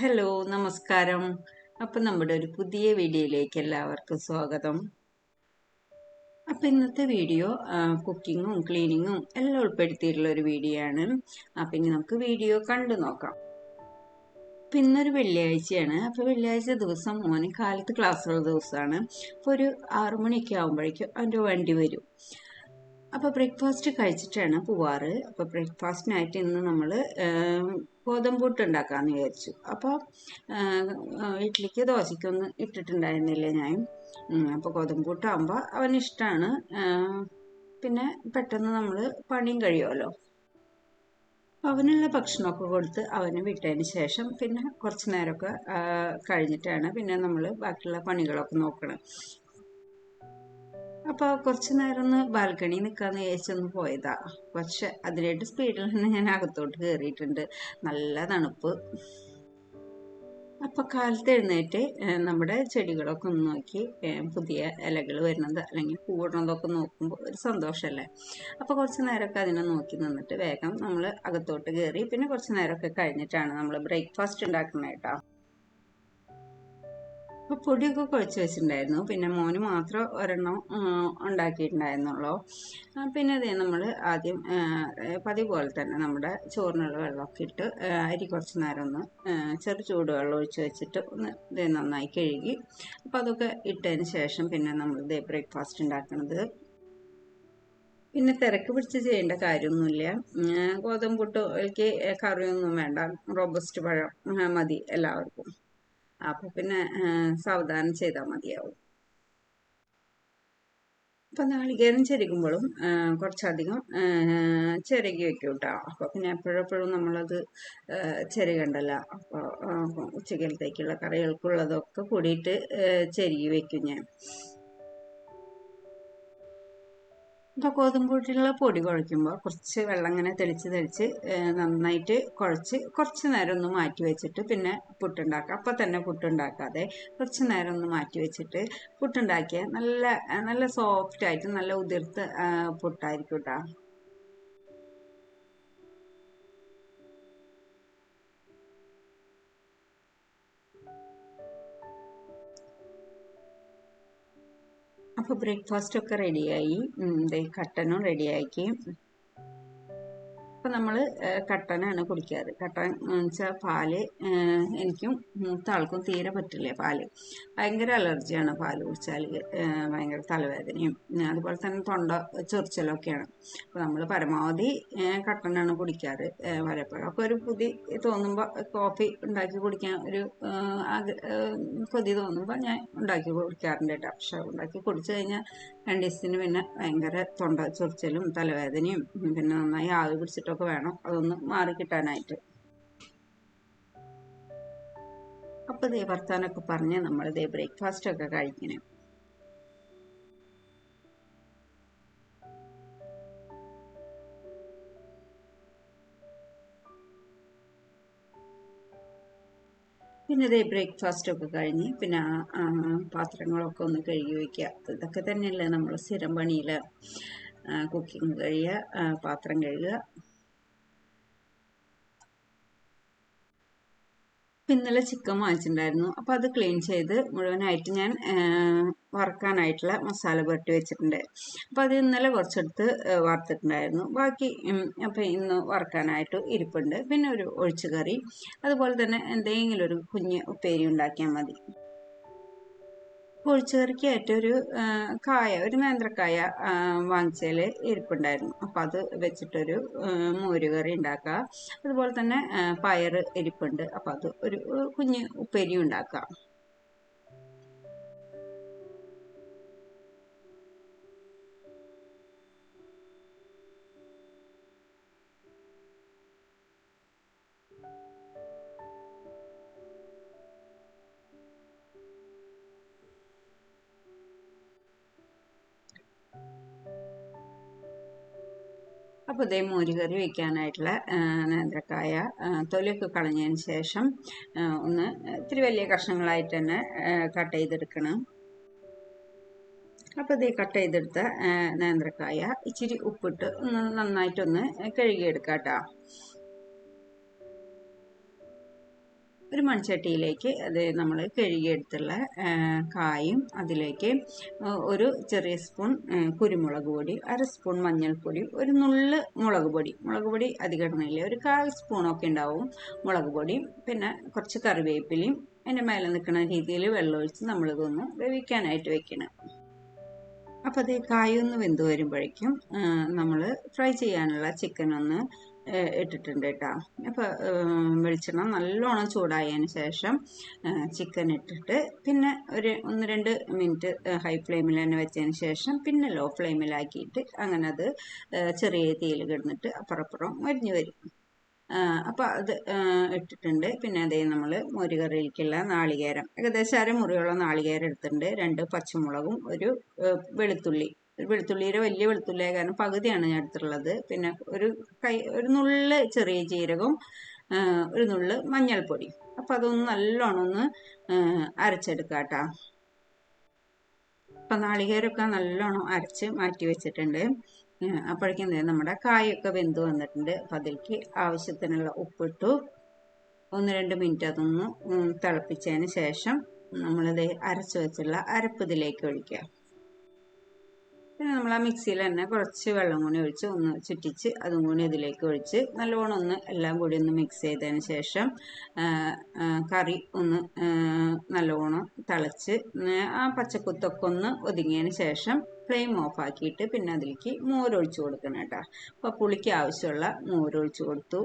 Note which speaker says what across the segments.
Speaker 1: Hello നമസ്കാരം. അപ്പം നമ്മുടെ ഒരു പുതിയ വീഡിയോയിലേക്ക് എല്ലാവർക്കും സ്വാഗതം. അപ്പം ഇന്നത്തെ വീഡിയോ കുക്കിങ്ങും ക്ലീനിങ്ങും എല്ലാം ഉൾപ്പെടുത്തിയിട്ടുള്ള ഒരു വീഡിയോ ആണ്. അപ്പം ഇനി നമുക്ക് വീഡിയോ കണ്ടു നോക്കാം. അപ്പം ഇന്നൊരു വെള്ളിയാഴ്ചയാണ്. അപ്പോൾ വെള്ളിയാഴ്ച ദിവസം മോന് കാലത്ത് ക്ലാസ്സുള്ള ദിവസമാണ്. അപ്പോൾ ഒരു ആറുമണിയൊക്കെ ആകുമ്പോഴേക്കും അവന്റെ വണ്ടി വരും. അപ്പോൾ ബ്രേക്ക്ഫാസ്റ്റ് കഴിച്ചിട്ടാണ് പോവാറ്. അപ്പോൾ ബ്രേക്ക്ഫാസ്റ്റിനായിട്ട് ഇന്ന് നമ്മൾ ഗോതമ്പൂട്ട് ഉണ്ടാക്കാമെന്ന് വിചാരിച്ചു അപ്പോൾ ഇഡ്ഡലിക്ക് ദോശയ്ക്കൊന്നും ഇട്ടിട്ടുണ്ടായിരുന്നില്ല ഞാൻ. അപ്പോൾ ഗോതമ്പൂട്ടാകുമ്പോൾ അവന് ഇഷ്ടമാണ് പിന്നെ പെട്ടെന്ന് നമ്മൾ പണിയും കഴിയുമല്ലോ. അവനുള്ള ഭക്ഷണമൊക്കെ കൊടുത്ത് അവന് വിട്ടതിന് ശേഷം പിന്നെ കുറച്ച് നേരമൊക്കെ കഴിഞ്ഞിട്ടാണ് പിന്നെ നമ്മൾ ബാക്കിയുള്ള പണികളൊക്കെ നോക്കണം അപ്പോൾ കുറച്ച് നേരം ഒന്ന് ബാൽക്കണി നിൽക്കാന്ന് വിചാരിച്ചൊന്ന് പോയതാ. പക്ഷെ അതിനായിട്ട് സ്പീഡിൽ നിന്ന് ഞാൻ അകത്തോട്ട് കയറിയിട്ടുണ്ട് നല്ല തണുപ്പ്. അപ്പോൾ കാലത്ത് എഴുന്നേറ്റ് നമ്മുടെ ചെടികളൊക്കെ ഒന്ന് നോക്കി പുതിയ ഇലകൾ വരുന്നത് അല്ലെങ്കിൽ പൂവിടുന്നതൊക്കെ നോക്കുമ്പോൾ ഒരു സന്തോഷമല്ലേ? അപ്പോൾ കുറച്ച് നേരമൊക്കെ അതിനെ നോക്കി നിന്നിട്ട് വേഗം നമ്മൾ അകത്തോട്ട് കയറി പിന്നെ കുറച്ച് നേരമൊക്കെ കഴിഞ്ഞിട്ടാണ് നമ്മൾ ബ്രേക്ക്ഫാസ്റ്റ് ഉണ്ടാക്കുന്നത് കേട്ടോ. അപ്പോൾ പൊടിയൊക്കെ കുഴച്ച് വെച്ചിട്ടുണ്ടായിരുന്നു. പിന്നെ മോന് മാത്രം ഒരെണ്ണം ഉണ്ടാക്കിയിട്ടുണ്ടായിരുന്നുള്ളൂ. പിന്നെ അതേ നമ്മൾ ആദ്യം പതിവ് പോലെ തന്നെ നമ്മുടെ ചോറിനുള്ള വെള്ളമൊക്കെ ഇട്ട് അരി കുറച്ച് നേരം ഒന്ന് ചെറു ചൂടുവെള്ളം ഒഴിച്ച് വെച്ചിട്ട് ഒന്ന് ഇതേ നന്നായി കഴുകി. അപ്പോൾ അതൊക്കെ ഇട്ടതിന് ശേഷം പിന്നെ നമ്മൾ ഇതേ ബ്രേക്ക്ഫാസ്റ്റ് ഉണ്ടാക്കുന്നത് പിന്നെ തിരക്ക് പിടിച്ച് ചെയ്യേണ്ട കാര്യമൊന്നുമില്ല. ഗോതമ്പുട്ട് കറിയൊന്നും വേണ്ട. റോബസ്റ്റ് പഴം മതി എല്ലാവർക്കും. അപ്പോൾ പിന്നെ സാവധാനം ചെയ്താൽ മതിയാവും. അപ്പം നാളികേരം ചെരുകുമ്പോഴും കുറച്ചധികം ചിരകി വെക്കും കേട്ടോ അപ്പോൾ പിന്നെ എപ്പോഴെപ്പോഴും നമ്മളത് ചെരുകണ്ടല്ല. അപ്പോൾ ഉച്ചക്കലത്തേക്കുള്ള കറികൾക്കുള്ളതൊക്കെ കൂടിയിട്ട് ചെരുകി വെക്കും ഞാൻ. അപ്പോൾ ഗോതമ്പൂട്ടിലുള്ള പൊടി കുഴയ്ക്കുമ്പോൾ കുറച്ച് വെള്ളം ഇങ്ങനെ തെളിച്ച് തെളിച്ച് നന്നായിട്ട് കുഴച്ച് കുറച്ച് നേരം ഒന്ന് മാറ്റി വെച്ചിട്ട് പിന്നെ പുട്ടുണ്ടാക്കുക അപ്പം തന്നെ പുട്ടുണ്ടാക്കാതെ കുറച്ച് നേരം ഒന്ന് മാറ്റി വെച്ചിട്ട് പുട്ടുണ്ടാക്കിയാൽ നല്ല നല്ല സോഫ്റ്റായിട്ട് നല്ല ഉതിർത്ത് പുട്ടായിരിക്കും കേട്ടോ അപ്പോൾ ബ്രേക്ക്ഫാസ്റ്റ് ഒക്കെ റെഡിയായി കട്ടനും റെഡിയാക്കി അപ്പം നമ്മൾ കട്ടനാണ് കുടിക്കാറ്. കട്ടൻ വെച്ചാൽ പാൽ എനിക്കും മൂത്ത ആൾക്കും തീരെ പറ്റില്ല പാൽ. ഭയങ്കര അലർജിയാണ് പാൽ കുടിച്ചാൽ ഭയങ്കര തലവേദനയും അതുപോലെ തന്നെ തൊണ്ട ചൊറിച്ചലൊക്കെയാണ്. അപ്പോൾ നമ്മൾ പരമാവധി കട്ടനാണ് കുടിക്കാറ്. വല്ലപ്പോഴൊക്കെ ഒരു പുതി തോന്നുമ്പോൾ കോഫി ഉണ്ടാക്കി കുടിക്കാൻ ഒരു കൊതി തോന്നുമ്പോൾ ഞാൻ ഉണ്ടാക്കി കുടിക്കാറുണ്ട് കേട്ടോ. പക്ഷെ ഉണ്ടാക്കി കുടിച്ചു കഴിഞ്ഞാൽ രണ്ട് ദിവസത്തിന് പിന്നെ ഭയങ്കര തൊണ്ട ചൊറിച്ചലും തലവേദനയും പിന്നെ നന്നായി ആവി പിടിച്ചിട്ടൊക്കെ വേണം. അതൊന്ന് മാറി കിട്ടാനായിട്ട്. അപ്പോൾ ഇതേ വർത്താനൊക്കെ പറഞ്ഞ് ബ്രേക്ക്ഫാസ്റ്റ് ഒക്കെ കഴിക്കണം പിന്നെ ദേ ബ്രേക്ക്ഫാസ്റ്റ് ഒക്കെ കഴിഞ്ഞ് പിന്നെ പാത്രങ്ങളൊക്കെ ഒന്ന് കഴുകി വയ്ക്കുക ഇതൊക്കെ തന്നെയല്ലേ നമ്മൾ സ്ഥിരം പണിയിൽ കുക്കിംഗ് കഴിയുക പാത്രം കഴുകുക ഇന്നലെ ചിക്കൻ വാങ്ങിച്ചിട്ടുണ്ടായിരുന്നു. അപ്പോൾ അത് ക്ലീൻ ചെയ്ത് മുഴുവനായിട്ട് ഞാൻ വറുക്കാനായിട്ടുള്ള മസാല പുരട്ടി വെച്ചിട്ടുണ്ട്. അപ്പോൾ അത് ഇന്നലെ കുറച്ചെടുത്ത് വറുത്തിട്ടുണ്ടായിരുന്നു. ബാക്കി അപ്പോൾ ഇന്ന് വറുക്കാനായിട്ട് ഇരിപ്പുണ്ട്. പിന്നെ ഒരു ഒഴിച്ചു കറി അതുപോലെ തന്നെ എന്തെങ്കിലും ഒരു കുഞ്ഞ് ഉപ്പേരി ഉണ്ടാക്കിയാൽ മതി. ഒഴിച്ചുകറിക്ക് ഏറ്റവും ഒരു കായ ഒരു നേന്ത്രക്കായ വാങ്ങിച്ചതിൽ ഇരിപ്പുണ്ടായിരുന്നു. അപ്പോൾ അത് വെച്ചിട്ടൊരു മോരുകറി ഉണ്ടാക്കുക അതുപോലെ തന്നെ പയർ ഇരിപ്പുണ്ട്. അപ്പോൾ അത് ഒരു കുഞ്ഞ് ഉപ്പേരി ഉണ്ടാക്കുക ഇതേ മോരുകറി വയ്ക്കാനായിട്ടുള്ള നേന്ത്രക്കായ തൊലിയൊക്കെ കളഞ്ഞതിന് ശേഷം ഒന്ന് ഇത്തിരി വലിയ കഷ്ണങ്ങളായിട്ട് തന്നെ കട്ട് ചെയ്തെടുക്കണം. അപ്പോൾ ഇത് കട്ട് ചെയ്തെടുത്ത നേന്ത്രക്കായ ഇച്ചിരി ഉപ്പിട്ട് ഒന്ന് നന്നായിട്ടൊന്ന് കഴുകിയെടുക്കാം കേട്ടോ ഒരു മൺചട്ടിയിലേക്ക് അത് നമ്മൾ കഴുകിയെടുത്തുള്ള കായും അതിലേക്ക് ഒരു ചെറിയ സ്പൂൺ കുരുമുളക് പൊടി അര സ്പൂൺ മഞ്ഞൾപ്പൊടി ഒരു നുള്ള് മുളക് പൊടി. മുളക് പൊടി അധികമില്ല ഒരു കാൽ സ്പൂണൊക്കെ ഉണ്ടാവും മുളക് പൊടി. പിന്നെ കുറച്ച് കറിവേപ്പിലയും അതിന്റെ മേലെ നിൽക്കുന്ന രീതിയിൽ വെള്ളമൊഴിച്ച് നമ്മളിതൊന്ന് വേവിക്കാനായിട്ട് വെക്കണം. അപ്പോൾ അത് കായൊന്ന് വെന്ത് വരുമ്പോഴേക്കും നമ്മൾ ഫ്രൈ ചെയ്യാനുള്ള ചിക്കൻ ഒന്ന് ഇട്ടിട്ടുണ്ട് കേട്ടോ. അപ്പോൾ വെളിച്ചെണ്ണ നല്ലോണം ചൂടായതിന് ശേഷം ചിക്കൻ ഇട്ടിട്ട് പിന്നെ ഒരു ഒന്ന് രണ്ട് മിനിറ്റ് ഹൈ ഫ്ലെയിമിൽ തന്നെ വെച്ചതിന് ശേഷം പിന്നെ ലോ ഫ്ലെയിമിലാക്കിയിട്ട് അങ്ങനെ അത് ചെറിയ തീയിൽ കിടന്നിട്ട് അപ്പുറപ്പുറം മരിഞ്ഞു വരും. അപ്പോൾ അത് ഇട്ടിട്ടുണ്ട്. പിന്നെ അതേ നമ്മൾ മോരുകറിയിലേക്കുള്ള നാളികേരം. ഏകദേശം അരമുറിയോളം നാളികേരം എടുത്തിട്ടുണ്ട്. രണ്ട് പച്ചമുളകും ഒരു വെളുത്തുള്ളി. വെളുത്തുള്ളിയുടെ വലിയ വെളുത്തുള്ളിയായ കാരണം പകുതിയാണ് ഞാൻ എടുത്തിട്ടുള്ളത്. പിന്നെ ഒരു കൈ ഒരു നുള്ള് ചെറിയ ജീരകവും ഒരു നുള്ള് മഞ്ഞൾപ്പൊടി. അപ്പം അതൊന്ന് നല്ലോണം ഒന്ന് അരച്ചെടുക്കാം കേട്ടോ അപ്പം നാളികേരമൊക്കെ നല്ലോണം അരച്ച് മാറ്റി വെച്ചിട്ടുണ്ട്. അപ്പോഴേക്കും നമ്മുടെ കായൊക്കെ വെന്ത് വന്നിട്ടുണ്ട്. അപ്പം അതിലേക്ക് ആവശ്യത്തിനുള്ള ഉപ്പിട്ടു. ഒന്ന് രണ്ട് മിനിറ്റ് അതൊന്ന് തിളപ്പിച്ചതിന് ശേഷം നമ്മളിത് അരച്ച് വെച്ചുള്ള അരപ്പ് ഇതിലേക്ക് ഒഴിക്കുക പിന്നെ നമ്മൾ ആ മിക്സിയിൽ തന്നെ കുറച്ച് വെള്ളം കൂടി ഒഴിച്ച് ഒന്ന് ചുറ്റിച്ച് അതും കൂടി ഇതിലേക്ക് ഒഴിച്ച് നല്ലോണം ഒന്ന് എല്ലാം കൂടി ഒന്ന് മിക്സ് ചെയ്തതിന് ശേഷം കറി ഒന്ന് നല്ലോണം തിളച്ച് ആ പച്ചക്കുത്തൊക്കെ ഒന്ന് ഒതുങ്ങിയതിന് ശേഷം ഫ്ലെയിം ഓഫ് ആക്കിയിട്ട് പിന്നെ അതിലേക്ക് മോരൊഴിച്ച് കൊടുക്കണം കേട്ടോ. അപ്പോൾ പുളിക്ക് ആവശ്യമുള്ള മോരൊഴിച്ച് കൊടുത്തു.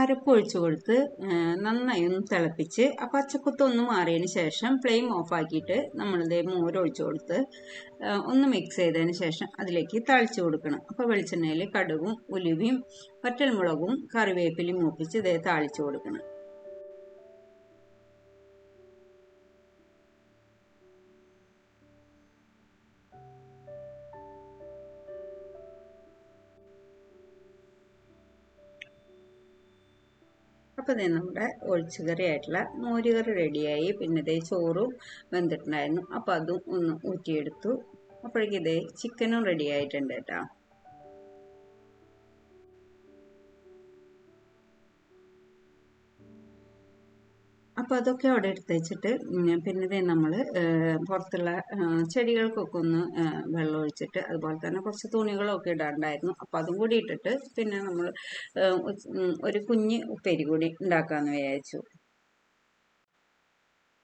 Speaker 1: അരപ്പൊഴിച്ച് കൊടുത്ത് നന്നായി ഒന്ന് തിളപ്പിച്ച് ആ പച്ചക്കുത്ത് ഒന്ന് മാറിയതിന് ശേഷം ഫ്ലെയിം ഓഫ് ആക്കിയിട്ട് നമ്മളിത് മോരൊഴിച്ചു കൊടുത്ത് ഒന്ന് മിക്സ് ചെയ്തതിന് ശേഷം അതിലേക്ക് തളിച്ചു കൊടുക്കണം. അപ്പോൾ വെളിച്ചെണ്ണയിൽ കടുകും ഉലുവയും വറ്റൽമുളകും കറിവേപ്പിലയും മൂപ്പിച്ച് ഇതേ താളിച്ചു കൊടുക്കണം. അപ്പോൾ ഇത് നമ്മുടെ ഒഴിച്ചുകറി ആയിട്ടുള്ള മോരുകറി റെഡിയായി. പിന്നെ ഇതേ ചോറും വെന്തിട്ടുണ്ടായിരുന്നു. അപ്പോൾ അതും ഒന്ന് ഊറ്റിയെടുത്തു. അപ്പോഴേക്കും ഇതേ ചിക്കനും റെഡി ആയിട്ടുണ്ട് കേട്ടോ. അപ്പോൾ അതൊക്കെ അവിടെ എടുത്ത് വെച്ചിട്ട് പിന്നെ ഇതേ നമ്മൾ പുറത്തുള്ള ചെടികൾക്കൊക്കെ ഒന്ന് വെള്ളം ഒഴിച്ചിട്ട് അതുപോലെ തന്നെ കുറച്ച് തുണികളൊക്കെ ഇടാണ്ടായിരുന്നു അപ്പോൾ അതും കൂടി ഇട്ടിട്ട് പിന്നെ നമ്മൾ ഒരു കുഞ്ഞ് ഉപ്പേരി കൂടി ഉണ്ടാക്കാമെന്ന് വിചാരിച്ചു.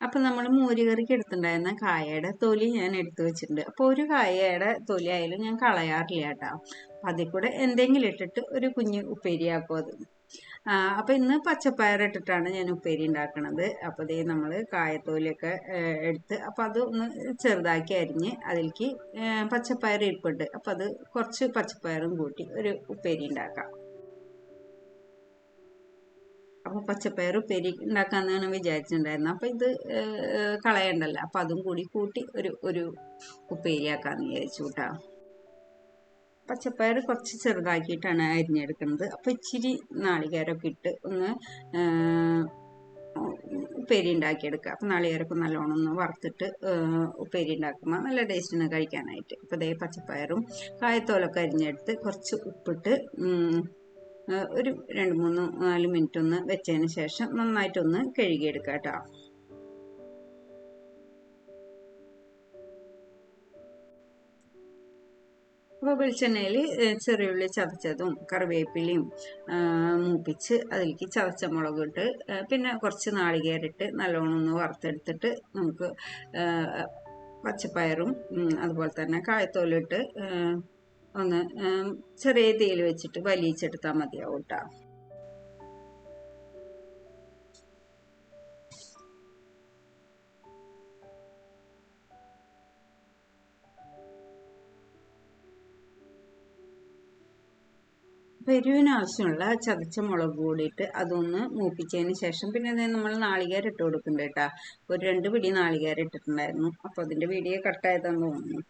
Speaker 1: അപ്പം നമ്മൾ മോരുകറിക്ക് എടുത്തിട്ടുണ്ടായിരുന്ന കായയുടെ തൊലി ഞാൻ എടുത്തു വെച്ചിട്ടുണ്ട്. അപ്പോൾ ഒരു കായയുടെ തൊലി ആയാലും ഞാൻ കളയാറില്ല കേട്ടോ. അതിൽ കൂടെ എന്തെങ്കിലും ഇട്ടിട്ട് ഒരു കുഞ്ഞ് ഉപ്പേരിയാക്കും അത്. അപ്പം ഇന്ന് പച്ചപ്പയർ ഇട്ടിട്ടാണ് ഞാൻ ഉപ്പേരി ഉണ്ടാക്കുന്നത് അപ്പോൾ ഇതേ നമ്മൾ കായത്തോലൊക്കെ എടുത്ത് അപ്പോൾ അത് ഒന്ന് ചെറുതാക്കി അരിഞ്ഞ് അതിലേക്ക് പച്ചപ്പയർ ഇരിപ്പുണ്ട്. അപ്പോൾ അത് കുറച്ച് പച്ചപ്പയറും കൂട്ടി ഒരു ഉപ്പേരി ഉണ്ടാക്കാം. അപ്പോൾ പച്ചപ്പയർ ഉപ്പേരി ഉണ്ടാക്കാമെന്നാണ് വിചാരിച്ചിട്ടുണ്ടായിരുന്നത് അപ്പോൾ ഇത് കളയണ്ടല്ലോ. അപ്പോൾ അതും കൂടി കൂട്ടി ഒരു ഒരു ഉപ്പേരിയാക്കാമെന്ന് വിചാരിച്ചു കേട്ടോ. പച്ചപ്പയർ കുറച്ച് ചെറുതാക്കിയിട്ടാണ് അരിഞ്ഞെടുക്കുന്നത്. അപ്പോൾ ഇച്ചിരി നാളികേരമൊക്കെ ഇട്ട് ഒന്ന് ഉപ്പേരി ഉണ്ടാക്കിയെടുക്കുക. അപ്പോൾ നാളികേരമൊക്കെ നല്ലോണം ഒന്ന് വറുത്തിട്ട് ഉപ്പേരി ഉണ്ടാക്കുമ്പോൾ നല്ല ടേസ്റ്റിന് കഴിക്കാനായിട്ട്. അപ്പോൾ ഇതേ പച്ചപ്പയറും കായത്തോലൊക്കെ അരിഞ്ഞെടുത്ത് കുറച്ച് ഉപ്പിട്ട് ഒരു രണ്ട് മൂന്ന് നാല് മിനിറ്റ് ഒന്ന് വെച്ചതിന് ശേഷം നന്നായിട്ടൊന്ന് കഴുകിയെടുക്കുക കേട്ടോ. അപ്പോൾ വെളിച്ചെണ്ണയിൽ ചെറിയുള്ളി ചതച്ചതും കറിവേപ്പിലയും മൂപ്പിച്ച് അതിലേക്ക് ചതച്ച മുളക് ഇട്ട് പിന്നെ കുറച്ച് നാളികേരിട്ട് നല്ലോണം ഒന്ന് വറുത്തെടുത്തിട്ട് നമുക്ക് പച്ചപ്പയറും അതുപോലെ തന്നെ കായത്തോലിട്ട് ഒന്ന് ചെറിയ തീയിൽ വെച്ചിട്ട് വലിയിച്ചെടുത്താൽ മതിയാവും കേട്ടോ എരിവിന് ആവശ്യമുള്ള ചതച്ച മുളക് കൂടിയിട്ട് അതൊന്ന് മൂപ്പിച്ചതിന് ശേഷം പിന്നെ അതായത് നമ്മൾ നാളികേരം ഇട്ട് കൊടുക്കുന്നുണ്ട് കേട്ടോ. ഒരു രണ്ട് പിടി നാളികേരം ഇട്ടിട്ടുണ്ടായിരുന്നു അപ്പോൾ അതിന്റെ വീഡിയോ കട്ടായതാന്ന് തോന്നുന്നു.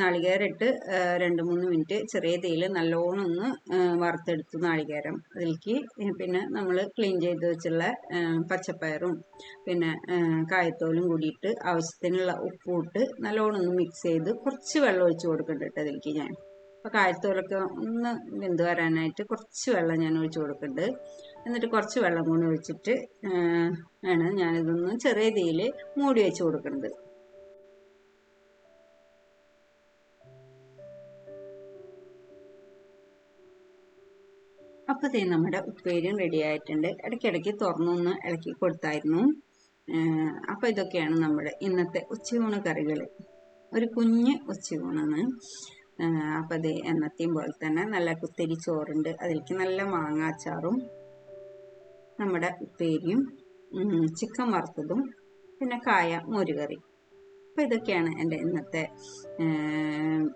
Speaker 1: നാളികേരം ഇട്ട് രണ്ട് മൂന്ന് മിനിറ്റ് ചെറിയ തീയിൽ നല്ലോണം ഒന്ന് വറുത്തെടുത്തു നാളികേരം. അതിലേക്ക് പിന്നെ നമ്മൾ ക്ലീൻ ചെയ്ത് വെച്ചുള്ള പച്ചപ്പയറും പിന്നെ കായത്തോലും കൂടിയിട്ട് ആവശ്യത്തിനുള്ള ഉപ്പും ഇട്ട് നല്ലോണം ഒന്ന് മിക്സ് ചെയ്ത് കുറച്ച് വെള്ളം ഒഴിച്ച് കൊടുക്കുന്നുണ്ട് കേട്ടോ അതിലേക്ക് ഞാൻ. അപ്പോൾ കാലത്തോലൊക്കെ ഒന്ന് വെന്ത് വരാനായിട്ട് കുറച്ച് വെള്ളം ഞാൻ ഒഴിച്ചു കൊടുക്കുന്നുണ്ട് എന്നിട്ട് കുറച്ച് വെള്ളം കൂടി ഒഴിച്ചിട്ട് ആണ് ഞാനിതൊന്ന് ചെറിയ തീയിൽ മൂടി വെച്ച് കൊടുക്കുന്നത് അപ്പോൾ ഇതേ നമ്മുടെ ഉപ്പേരിയും റെഡി ആയിട്ടുണ്ട്. ഇടയ്ക്കിടയ്ക്ക് തുറന്നൊന്ന് ഇളക്കി കൊടുത്തായിരുന്നു. അപ്പോൾ ഇതൊക്കെയാണ് നമ്മുടെ ഇന്നത്തെ ഉച്ചയൂണ് കറികൾ ഒരു കുഞ്ഞ് ഉച്ചയൂണാണ്. അപ്പോൾ അത് എന്നത്തെയും പോലെ തന്നെ നല്ല കുത്തരി ചോറുണ്ട്. അതിലേക്ക് നല്ല മാങ്ങാച്ചാറും നമ്മുടെ ഉപ്പേരിയും ചിക്കൻ വറുത്തതും പിന്നെ കായ മോരുകറി. അപ്പോൾ ഇതൊക്കെയാണ് എന്റെ ഇന്നത്തെ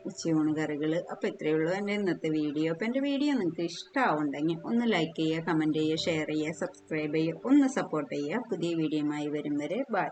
Speaker 1: ഉച്ചയൂണ് കറികൾ അപ്പോൾ ഇത്രയേ ഉള്ളൂ എന്റെ ഇന്നത്തെ വീഡിയോ. അപ്പോൾ എന്റെ വീഡിയോ നിങ്ങൾക്ക് ഇഷ്ടമാവുണ്ടെങ്കിൽ ഒന്ന് ലൈക്ക് ചെയ്യുക കമന്റ് ചെയ്യുക ഷെയർ ചെയ്യുക സബ്സ്ക്രൈബ് ചെയ്യുക ഒന്ന് സപ്പോർട്ട് ചെയ്യുക. പുതിയ വീഡിയോയുമായി വരും വരെ. ബൈ.